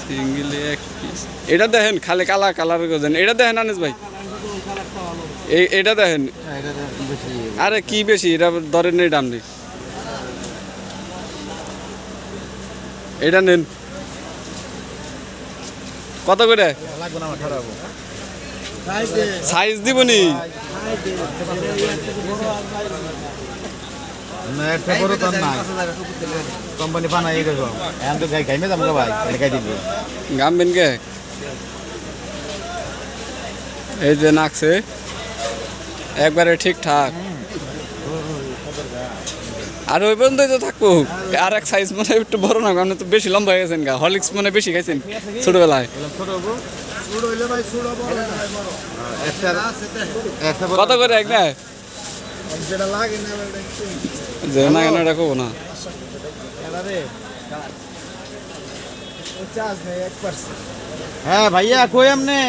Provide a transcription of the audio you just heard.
Single এক piece এটা দেখেন, খালি কালা কালার করছেন এটা দেখেন আনিস ভাই। এটা দেখেন। আরে কি বেশি, এটা ধরেন নেই দাম নেই। এটা নেন। কত করে? সাইজ দিবনি বড় তো নাই। কোম্পানি বানাই এরকম এখন তো গাইমে যাব ভাই গাই দিবি। গামবেন কে? এই যে নাকছে। একবারে ঠিকঠাক আর ওই পর্যন্তই তো থাকব। আর এক সাইজ মনে হয় একটু বড় না আপনি তো বেশি লম্বা হয়ে গেছেন গা। হরলিক্স মনে বেশি খাইছেন ছোটবেলায়। কত করে এক না? যেটা লাগে না যে না কেন এটা কবো না হ্যাঁ ভাইয়া কই আমনে